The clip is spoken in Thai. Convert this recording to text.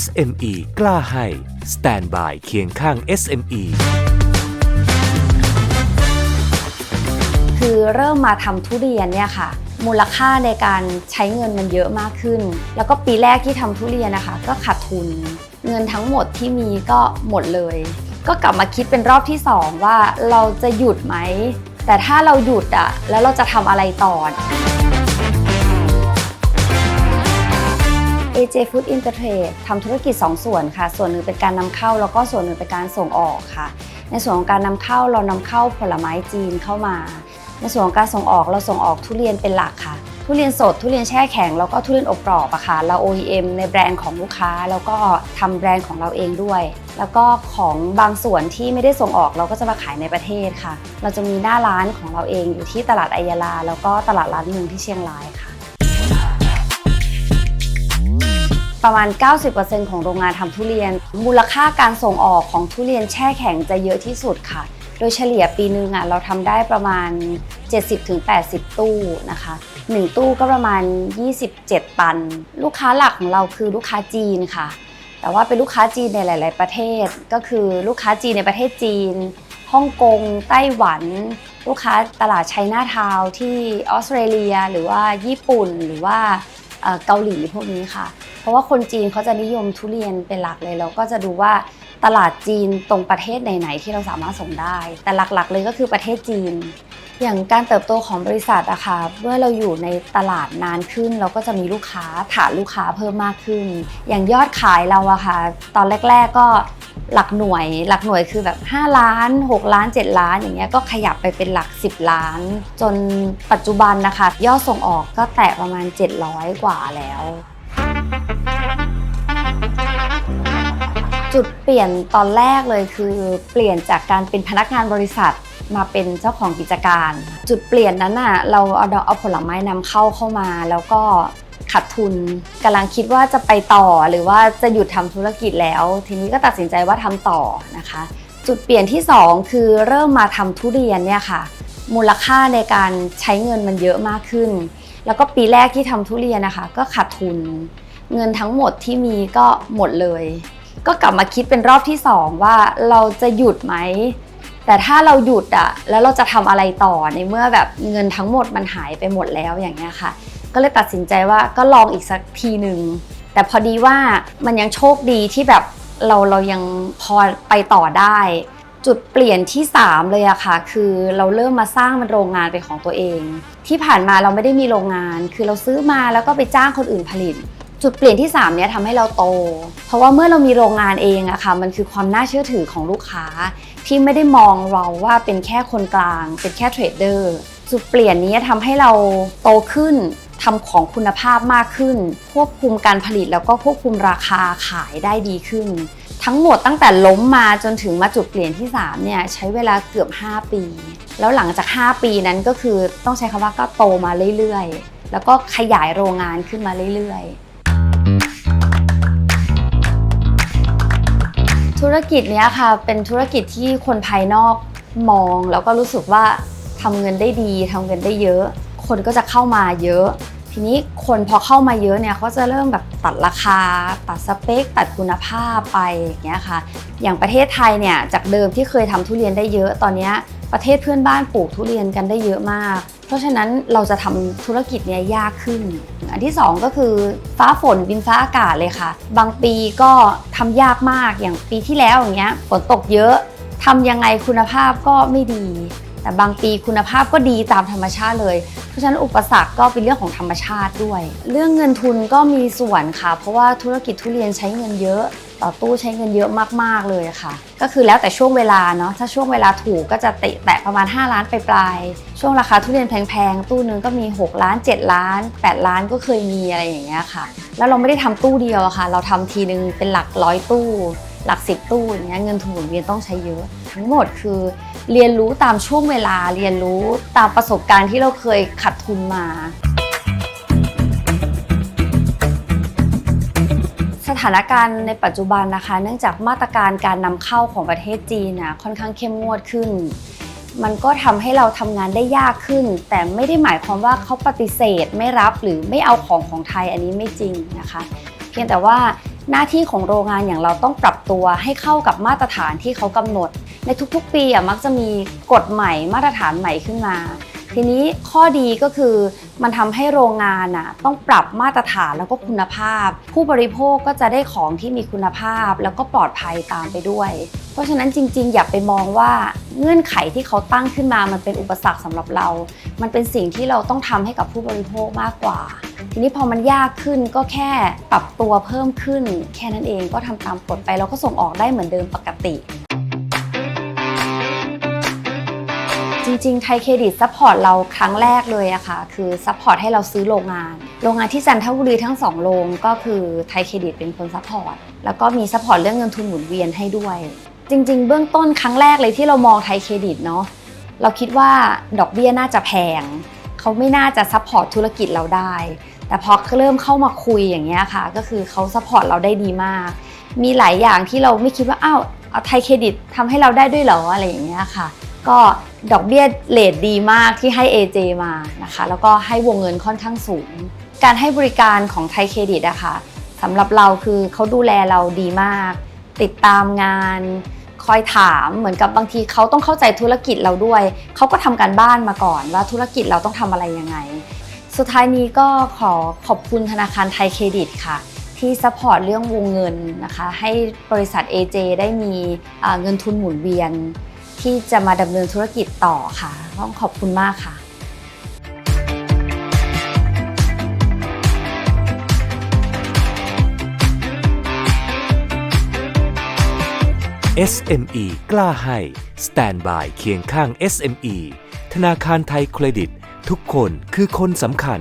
SME กล้าให้ Stand by เคียงข้าง SME คือเริ่มมาทำทุเรียนเนี่ยค่ะ มูลค่าในการใช้เงินมันเยอะมากขึ้น แล้วก็ปีแรกที่ทำทุเรียนนะคะ ก็ขาดทุน เงินทั้งหมดที่มีก็หมดเลย ก็กลับมาคิดเป็นรอบที่2ว่าเราจะหยุดไหม แต่ถ้าเราหยุดอะแล้วเราจะทำอะไรต่อ AJ Food Intertrade ทำธุรกิจ 2 ส่วนค่ะ ส่วนหนึ่งเป็นการนำเข้า แล้วก็ส่วนหนึ่งเป็นการส่งออกค่ะ ในส่วนของการนำเข้าเรานำเข้าผลไม้จีนเข้ามา ในส่วนของการส่งออกเราส่งออกทุเรียนเป็นหลักค่ะ ทุเรียนสดทุเรียนแช่แข็งแล้วก็ทุเรียนอบกรอบอะค่ะเรา OEM ในแบรนด์ของลูกค้า แล้วก็ทำแบรนด์ของเราเองด้วย แล้วก็ของบางส่วนที่ไม่ได้ส่งออกเราก็จะมาขายในประเทศค่ะ เราจะมีหน้าร้านของเราเองอยู่ที่ตลาดไอยาลา แล้วก็ตลาดร้านเมืองที่เชียงรายค่ะ ประมาณ 90%ของโรงงานทำทุเรียน มูลค่าการส่งออกของทุเรียนแช่แข็งจะเยอะที่สุดค่ะ โดยเฉลี่ยปีนึงอะเราทำได้ประมาณ 70-80 ตู้นะคะ 1 ตู้ก็ประมาณ 27 ตัน ลูกค้าหลักของเราคือลูกค้าจีนค่ะ แต่ว่าเป็นลูกค้าจีนในหลาย ๆ ประเทศ ก็คือลูกค้าจีนในประเทศจีนฮ่องกง ไต้หวัน ลูกค้าตลาดไชน่าทาวที่ออสเตรเลีย หรือว่าญี่ปุ่น หรือว่าเกาหลีพวกนี้ค่ะ เพราะว่าคนจีนเขาจะนิยมทุเรียนเป็นหลักเลยเราก็จะดูว่าตลาดจีนตรงประเทศไหนๆที่เราสามารถส่งได้ แต่หลักๆ เลยก็คือประเทศจีน อย่างการเติบโตของบริษัทอะค่ะเมื่อเราอยู่ในตลาดนานขึ้น เราก็จะมีลูกค้าฐานลูกค้าเพิ่มมากขึ้น อย่างยอดขายเราอะค่ะตอนแรก ๆก็หลักหน่วยหลักหน่วยคือแบบ 5 ล้าน 6 ล้าน 7 ล้านอย่างเงี้ยก็ขยับไปเป็นหลัก 10 ล้าน จนปัจจุบันนะคะยอดส่งออกก็แตะประมาณ 700 กว่าแล้ว จุดเปลี่ยนตอนแรกเลยคือเปลี่ยนจากการเป็นพนักงานบริษัทมาเป็นเจ้าของกิจการ จุดเปลี่ยนนั้นน่ะเราเอาเอาผลไม้นำเข้าเข้ามา แล้วก็ขาดทุนกำลังคิดว่าจะไปต่อหรือว่าจะหยุดทำธุรกิจแล้ว ทีนี้ก็ตัดสินใจว่าทำต่อนะคะ จุดเปลี่ยนที่ 2 คือเริ่มมาทำทุเรียนเนี่ยค่ะ มูลค่าในการใช้เงินมันเยอะมากขึ้น แล้วก็ปีแรกที่ทำทุเรียนนะคะ ก็ขาดทุน เงินทั้งหมดที่มีก็หมดเลย ก็กลับมาคิดเป็นรอบที่2ว่าเราจะหยุดไหม แต่ถ้าเราหยุดอะแล้วเราจะทำอะไรต่อในเมื่อแบบเงินทั้งหมดมันหายไปหมดแล้วอย่างเงี้ยค่ะ ก็เลยตัดสินใจว่าก็ลองอีกสักทีหนึ่งแต่พอดีว่ามันยังโชคดีที่แบบเราเรายังพอไปต่อได้ จุดเปลี่ยนที่ 3 เลยอะค่ะ คือเราเริ่มมาสร้างมันโรงงานเป็นของตัวเอง ที่ผ่านมาเราไม่ได้มีโรงงาน คือเราซื้อมาแล้วก็ไปจ้างคนอื่นผลิต จุดเปลี่ยนที่3เนี่ยทำให้เราโต เพราะว่าเมื่อเรามีโรงงานเองอะค่ะมันคือความน่าเชื่อถือของลูกค้า ที่ไม่ได้มองเราว่าเป็นแค่คนกลาง เป็นแค่เทรดเดอร์จุดเปลี่ยนนี้ทำให้เราโตขึ้นทำของคุณภาพมากขึ้น ควบคุมการผลิตแล้วก็ควบคุมราคาขายได้ดีขึ้น ทั้งหมดตั้งแต่ล้มมาจนถึงมาจุดเปลี่ยนที่3เนี่ยใช้เวลาเกือบ 5 ปี แล้วหลังจาก 5 ปีนั้นก็คือต้องใช้คำว่าก็โตมาเรื่อยๆ แล้วก็ขยายโรงงานขึ้นมาเรื่อยๆ รกิจเนี้ยค่ะ เป็นธุรกิจที่คนภายนอกมอง แล้วก็รู้สึกว่าทำเงินได้ดีทำเงินได้เยอะ คนก็จะเข้ามาเยอะ ทีนี้คนพอเข้ามาเยอะเนี่ยเขาจะเริ่มแบบตัดราคา ตัดสเปค ตัดคุณภาพไปอย่างเงี้ยค่ะ อย่างประเทศไทยเนี่ยจากเดิมที่เคยทำทุเรียนได้เยอะตอนเนี้ย ประเทศเพื่อนบ้านปลูกทุเรียนกันได้เยอะมาก เพราะฉะนั้นเราจะทำธุรกิจเนี้ยยากขึ้น อันที่สองก็คือฟ้าฝนดินฟ้าอากาศเลยค่ะ บางปีก็ทำยากมากอย่างปีที่แล้วอย่างเงี้ยฝนตกเยอะทำยังไงคุณภาพก็ไม่ดี แต่บางปีคุณภาพก็ดีตามธรรมชาติเลย เพราะฉะนั้นอุปสรรคก็เป็นเรื่องของธรรมชาติด้วย เรื่องเงินทุนก็มีส่วนค่ะ เพราะว่าธุรกิจทุเรียนใช้เงินเยอะ ต่อตู้ใช้เงินเยอะมากๆเลยค่ะ ก็คือแล้วแต่ช่วงเวลาเนาะถ้าช่วงเวลาถูกก็จะเตะแตะประมาณ 5 ล้านไปปลายๆช่วงราคาทุเรียนแพงๆ ตู้นึงก็มี 6 ล้าน 7 ล้าน 8 ล้านก็เคยมีอะไรอย่างเงี้ยค่ะ แล้วเราไม่ได้ทำตู้เดียวอะค่ะ เราทำทีนึงเป็นหลักร้อยตู้ หลักสิบตู้อย่างเงี้ยเงินทุนหมุนเวียนต้องใช้เยอะ ทั้งหมดคือเรียนรู้ตามช่วงเวลาเรียนรู้ตามประสบการณ์ที่เราเคยขัดทุนมา ถานการณ์ในปัจจุบันนะคะ เนื่องจากมาตรการการนำเข้าของประเทศจีนนะค่อนข้างเข้มงวดขึ้น มันก็ทำให้เราทำงานได้ยากขึ้น แต่ไม่ได้หมายความว่าเขาปฏิเสธไม่รับหรือไม่เอาของของไทยอันนี้ไม่จริงนะคะ เพียงแต่ว่าหน้าที่ของโรงงานอย่างเราต้องปรับตัวให้เข้ากับมาตรฐานที่เขากำหนด ในทุกๆ ปีอะมักจะมีกฎใหม่มาตรฐานใหม่ขึ้นมา ทีนี้ข้อดีก็คือมันทำให้โรงงานน่ะต้องปรับมาตรฐานแล้วก็คุณภาพ ผู้บริโภคก็จะได้ของที่มีคุณภาพ แล้วก็ปลอดภัยตามไปด้วย เพราะฉะนั้นจริง ๆ อย่าไปมองว่าเงื่อนไขที่เขาตั้งขึ้นมามันเป็นอุปสรรคสำหรับเรา มันเป็นสิ่งที่เราต้องทำให้กับผู้บริโภคมากกว่า ทีนี้พอมันยากขึ้นก็แค่ปรับตัวเพิ่มขึ้น แค่นั้นเองก็ทำตามกฎไปแล้วก็ส่งออกได้เหมือนเดิมปกติ ริงๆ ไทยเครดิตซัพพอร์ตเราครั้งแรกเลยอะค่ะ คือซัพพอร์ตให้เราซื้อโรงงาน โรงงานที่จันทบุรีทั้งสองโรงก็คือไทยเครดิตเป็นคนซัพพอร์ต แล้วก็มีซัพพอร์ตเรื่องเงินทุนหมุนเวียนให้ด้วย จริง ๆ เบื้องต้นครั้งแรกเลยที่เรามองไทยเครดิตเนาะ เราคิดว่าดอกเบี้ยน่าจะแพง เขาไม่น่าจะซัพพอร์ตธุรกิจเราได้ แต่พอเริ่มเข้ามาคุยอย่างเงี้ยค่ะ ก็คือเขาซัพพอร์ตเราได้ดีมาก มีหลายอย่างที่เราไม่คิดว่า อ้าว เอาไทยเครดิตทำให้เราได้ด้วยเหรออะไรอย่างเงี้ยค่ะ ก็ ดอกเบี้ยเลทดีมากที่ให้ AJ มานะคะ แล้วก็ให้วงเงินค่อนข้างสูง การให้บริการของไทยเครดิตอะค่ะสำหรับเราคือเขาดูแลเราดีมาก ติดตามงาน คอยถามเหมือนกับบางทีเขาต้องเข้าใจธุรกิจเราด้วย เขาก็ทำการบ้านมาก่อนว่าธุรกิจเราต้องทำอะไรยังไง สุดท้ายนี้ก็ขอขอบคุณธนาคารไทยเครดิตค่ะที่ซัพพอร์ตเรื่องวงเงินนะคะ ให้บริษัท AJ ได้มีเงินทุนหมุนเวียน ที่จะมาดำเนินธุรกิจต่อค่ะ ต้องขอบคุณมากค่ะ SME กล้าให้ Standby เคียงข้าง SME ธนาคารไทยเครดิต ทุกคนคือคนสำคัญ